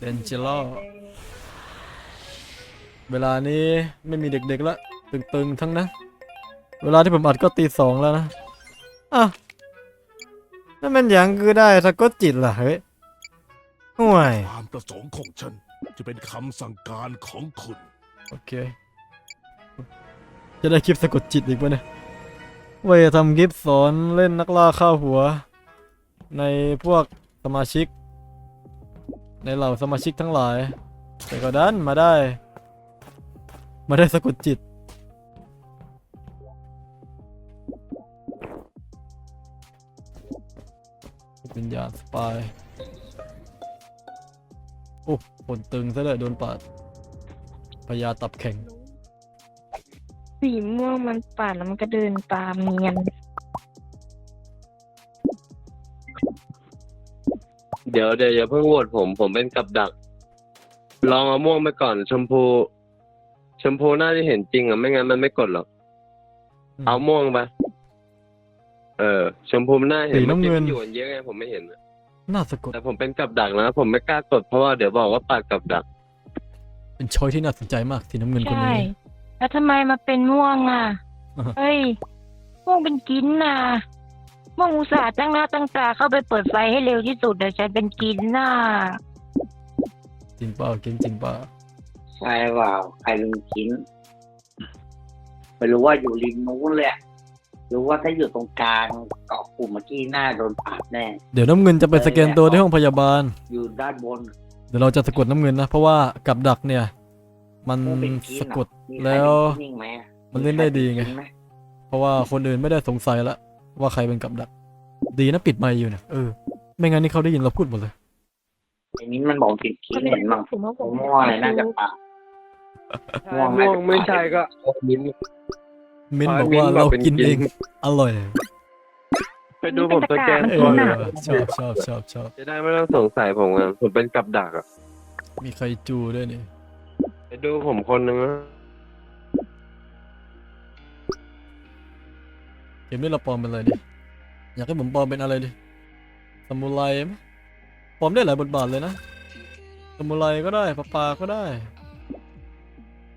เดนเจล่าเวลานี้ไม่มีเด็กๆละตึงๆทั้งนั้น เวลาที่ผมอัดก็ตีสองแล้วนะ อะนั่นมันอย่างคือได้สะกดจิตเหรอเฮ้ยห่วยความประสงค์ของฉัน จะเป็นคำสั่งการของคุณ โอเค จะได้คลิปสะกดจิตอีกปะเนี่ยว่าจะทำคลิปสอนเล่นนักล่าข้าวหัว ในพวกสมาชิก ในเหล่าสมาชิกทั้งหลาย แต่ก็ดันมาได้ มาได้สะกดจิตวิญญาสปาย โอ้ผลตึงซะเลยโดนปาดพญาตับแข็ง สีม่วงมันปาดแล้วมันก็เดินตามเนียน เดี๋ยวเดี๋ยวอย่าเพิ่งโหวตผม ผมเป็นกับดัก ลองเอาม่วงไปก่อน ชมพู ชมพูน่าจะเห็นจริงอะไม่งั้นมันไม่กดหรอกอืมเอาม่วงไปเออ ชมพูมันน่าเห็นสีน้ำเงิน มื่อกี้มัอยู่กันเยอะไงผมไม่เห็นอะน่าสะกด แต่ผมเป็นกับดักนะผมไม่กล้ากดเพราะว่าเดี๋ยวบอกว่าปาดกับดัก เป็นช้อยที่น่าสนใจมากสีน้ำเงินคนใช่ นี้ แล้วทำไมมาเป็นม่วงอะ อ่าฮะ เฮ้ย ม่วงเป็นกินน่ะ ม่วงอุตส่าห์ตั้งหน้าตั้งตาเข้าไปเปิดไฟให้เร็วที่สุดแต่ฉันเป็นกินน่ะจริงเปล่าเก่งจริงเปล่าใช่เปล่าใครลืมกินไม่รู้ว่าอยู่ริมนู้นเลยอะรู้ว่าถ้าอยู่ตรงกลางเกาะกลุ่มเมื่อกี้หน้าโดนปาดแน่ เดี๋ยวน้ำเงินจะไปสแกนตัวที่ห้องพยาบาล อยู่ด้านบน เดี๋ยวเราจะสะกดน้ำเงินนะ เพราะว่ากับดักเนี่ย มันพวกเป็นกินสะกด มีใครแล้วเป็นกิ้งไหมอะมันเล่นได้ดีไง มีใครเป็นกิ้หมเพราะว่าคนอื่นไม่ได้สงสัยละ ว่าใครเป็นกับดัก ดีนะปิดไมค์อยู่เนี่ยเออไม่งั้นนี่เขาได้ยินเราพูดหมดเลย ไอ้นี้มันบอกเป็นกินเห็นมั้งผมว่าผมม่วงอะไรน่าจะปาดม่วงม่วงไม่ใช่ก็มิ้น มิ้นอ๋อบอกมิ้นว่าบอกเราเป็นกินกินเองอร่อยไปดูผมสแกนเอตัวอเลยชอบชอบชอบชอบจะได้ไม่ต้องสงสัยผมอะผมเป็นกับดักอะมีใครจูด้วยนี่ไปดูผมคนนึงนะ เกมนี้เราปลอมเป็นอะไรดิ อยากให้ผมปลอมเป็นอะไรดิสมุไรไหมปลอมได้หลายบทบาทเลยนะสมุไรก็ได้ปลาปลาก็ได้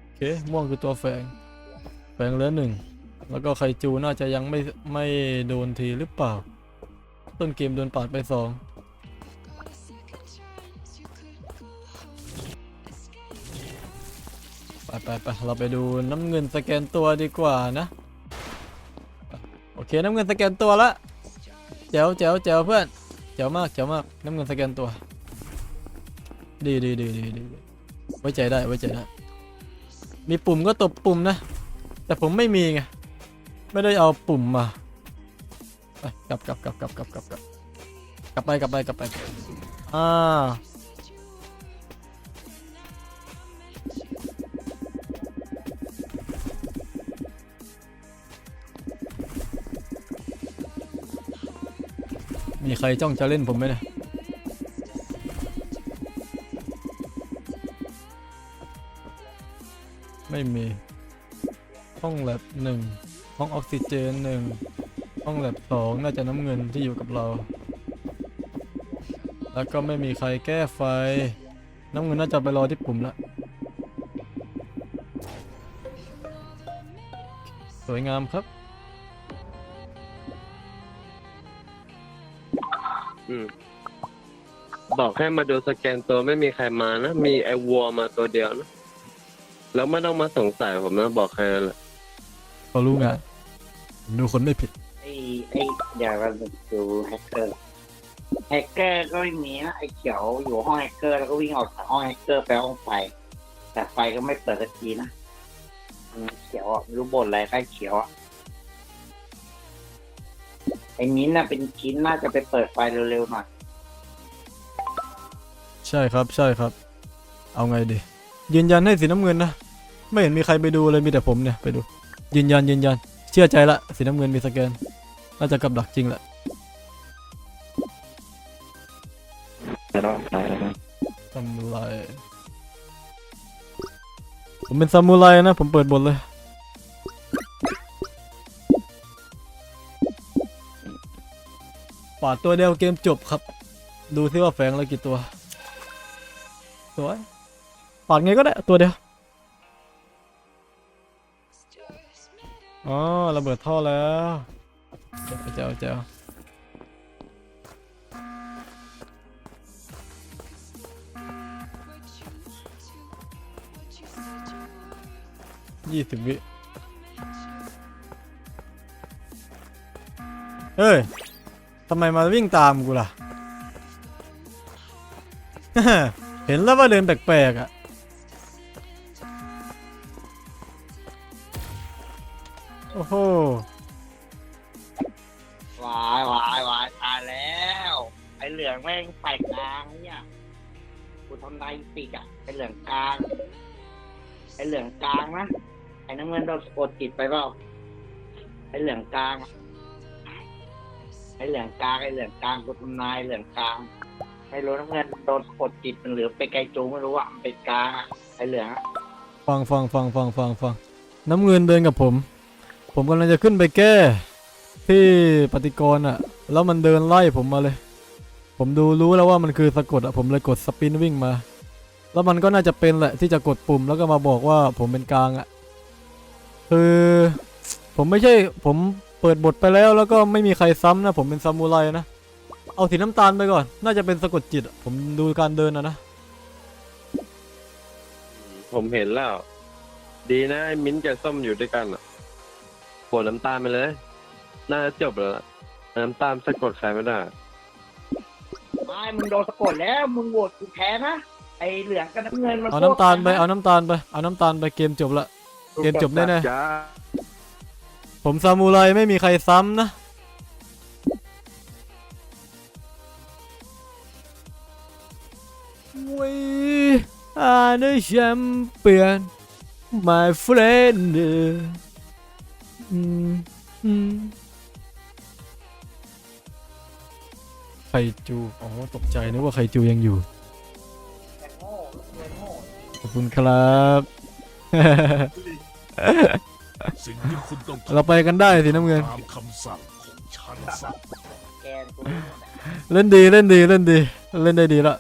โอเค ม่วงคือตัวแฝง แฝงเหลือหนึ่ง แล้วก็ไคจูน่าจะยังไม่ไม่โดนทีหรือเปล่า ต้นเกมโดนปาดไปสองไปไปไปเราไปดูน้ำเงินสแกนตัวดีกว่านะ คน้ำเงินสแกนตัวละแจ๋วแจ๋วแจ๋วเพื่อนแจ๋วมากแจ๋วมากน้ำเงินสแกนตัว ดีดีดีดีดีไว้ใจได้ไว้ใจได้ มีปุ่มก็ตบปุ่มนะ แต่ผมไม่มีไงไม่ได้เอาปุ่มมาไปกลับกลับกลับกลับกลับกลับกลับกลับไปกลับไปกลับไปอ่า รจ้องจะเล่นผมไหมเนี่ยไม่มี ห้องแลบหนึ่งห้องออกซิเจนหนึ่งห้องแลบสองน่าจะน้ำเงินที่อยู่กับเรา แล้วก็ไม่มีใครแก้ไฟ น้ำเงินน่าจะไปรอที่ปุ่มละสวยงามครับ อืม บอกให้มาดูสแกนตัวไม่มีใครมานะ มีไอ้วัวมาตัวเดียวนะ แล้วไม่ต้องมาสงสัยผมนะบอกใครนั่นแหละเขารู้งานดูคนไม่ผิด ไอ้ไอ้เดี๋ยวเราดูแฮกเกอร์แฮกเกอร์ก็ไม่มีนะไอ้เขียวอยู่ห้องแฮกเกอร์แล้วก็วิ่งออกจากห้องแฮกเกอร์ไปห้องไฟแต่ไฟก็ไม่เปิดสักทีนะมันเขียวอะไม่รู้บ่นอะไรใกล้เขียวอะ ไอ้มิ้นท์น่ะเป็นชิ้นน่าจะไปเปิดไฟเร็วๆหน่อยใช่ครับใช่ครับ เอาไงดี ยืนยันให้สีน้ำเงินนะ ไม่เห็นมีใครไปดูเลยมีแต่ผมเนี่ยไปดู ยืนยันยืนยัน เชื่อใจละสีน้ำเงินมีสแกนน่าจะกับดักจริงแหละซามูไรผมเป็นซามูไรนะ ผมเปิดบทเลย ปาตัวเดียวเกมจบครับ ดูซิว่าแฝงแล้วกี่ตัวสวยปาดไงก็ได้ตัวเดียวอ๋อระเบิดท่อแล้วเจ้าเจ้ายี่สิบวิเฮ้ยำไมมาวิ่งตามกูล่ะ เห็นแล้วว่าเดินแปลกๆอะ โอ้โหวายวายวายตายแล้ว ไอ้เหลืองแม่งไปกลางเนี่ยกูทำลายปีกอะไอ้เหลืองกลาง ไอ้เหลืองกลางนะไอ้น้ำเงินโดนสะกดจิตไปเปล่าไอ้เหลืองกลางอะ ไอ้เหลืองกลางไอ้เหลืองกลางกูทำนายเหลืองกลางไม่รู้น้ำเงินโดนกดจิตมันเหลือไปไกลจูไม่รู้อะมันเป็นกลางอะไอ้เหลืองอะฟังฟังฟังฟังฟังฟังน้ำเงินเดินกับผม ผมกำลังจะขึ้นไปแก้ ที่ปฏิกรณ์อะ แล้วมันเดินไล่ผมมาเลย ผมดูรู้แล้วว่ามันคือสะกดอะผมเลยกดสปินวิ่งมา แล้วมันก็น่าจะเป็นแหละที่จะกดปุ่มแล้วก็มาบอกว่าผมเป็นกลางอะคือผมไม่ใช่ผม เปิดบทไปแล้วแล้วก็ไม่มีใครซ้ำนะ ผมเป็นซามูไรนะ เอาสีน้ำตาลไปก่อน น่าจะเป็นสะกดจิตอะผมดูการเดินอะนะ ผมเห็นแล้ว ดีนะไอ้มิ้นท์กับส้มอยู่ด้วยกันอะปวดน้ำตาลไปเลย น่าจะจบแล้วล่ะน้ำตาลสะกดใครไม่ได้ ไม่มึงโดนสะกดแล้ว มึงโหวตกูแพ้นะ ไอ้เหลืองกับน้ำเงินมันเอาน้ำตาลไปพวกกัะเอาน้ำตาลไป เอาน้ำตาลไป เกมจบละ เกมจบแน่ๆจ้า ผมซามูไรไม่มีใครซ้ำนะ We are the champion my friend อืมไคจู อ๋อ ตกใจนึกว่าไคจูยังอยู่ ขอบคุณครับ สิ่งที่คุณต้องทำเราไปกันได้สิน้ำเงิน ตามคำสั่งของฉันสักแกนกูเล่นดีเล่นดีเล่นดี เล่นได้ดีละ